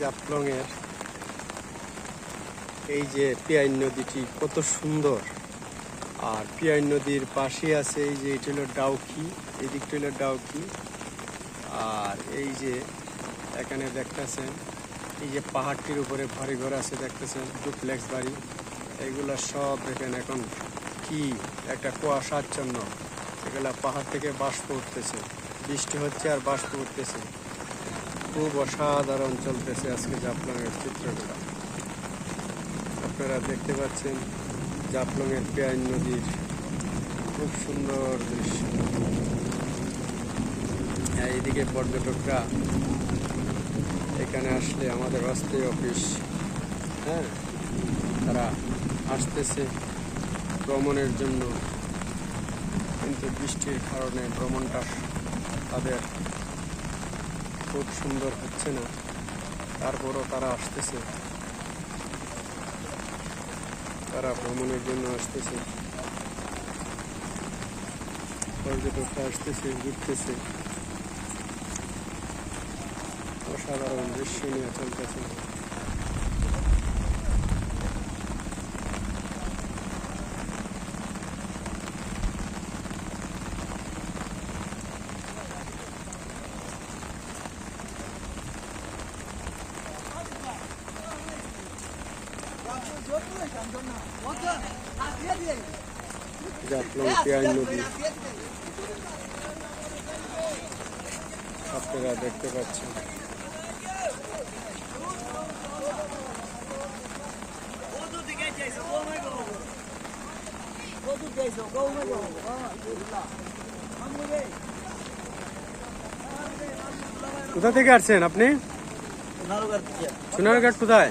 জাফলংয়ের এই যে পিয়াই নদীটি কত সুন্দর। আর পিয়াই নদীর পাশে আছে এই যে এটা হলো ডাউকি এই দিকটা হলো ডাউকি। আর এই যে এখানে দেখতেছেন, এই যে পাহাড়টির উপরে বাড়ি ঘর আছে দেখতেছেন, ডুপ্লেক্স বাড়ি। এইগুলা সব দেখেন এখন কি একটা কুয়াশাচ্ছন্ন। এগুলা পাহাড় থেকে বাষ্প উঠতেছে, বৃষ্টি হচ্ছে আর বাষ্প উঠতেছে। খুব অসাধারণ চলতেছে আজকে জাফলংয়ের চিত্রগুলো। আপনারা দেখতে পাচ্ছেন জাফলংয়ের পেয়াইন নদীর খুব সুন্দর দৃশ্য। এইদিকে পর্যটকরা এখানে আসলে আমাদের অস্থায়ী অফিস হ্যাঁ? তারা আসতেছে ভ্রমণের জন্য। কিন্তু বৃষ্টির কারণে ভ্রমণটা তাদের খুব সুন্দর হচ্ছে না। তারপরও তারা আসতেছে। তারা ভ্রমণের জন্য আসতেছে। পর্যটকরা আসতেছে, ঘুরতেছে। অসাধারণ দৃশ্য নিয়ে চলতেছে। আপনারা দেখতে পাচ্ছেন কোথা থেকে আসছেন আপনি? সোনারঘাট কোথায়?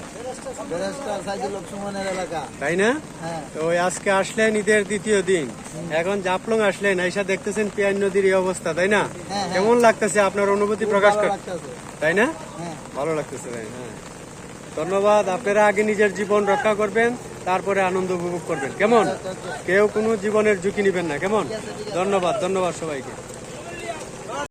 তাই না? হ্যাঁ। তো আজকে আসলেন ঈদের দ্বিতীয় দিন। এখন জাফলং আসলেন দেখতেছেন পিয়াই নদীর এই অবস্থা তাই না? হ্যাঁ। কেমন লাগতেছে আপনার অনুভূতি প্রকাশ ভালো কর তাই না? হ্যাঁ। ভালো লাগতেছে তাই হ্যাঁ। ধন্যবাদ আপনারা আগে নিজের জীবন রক্ষা করবেন তারপরে আনন্দ উপভোগ করবেন। কেমন? কেউ কোনো জীবনের ঝুঁকি নেবেন না কেমন? ধন্যবাদ ধন্যবাদ সবাইকে।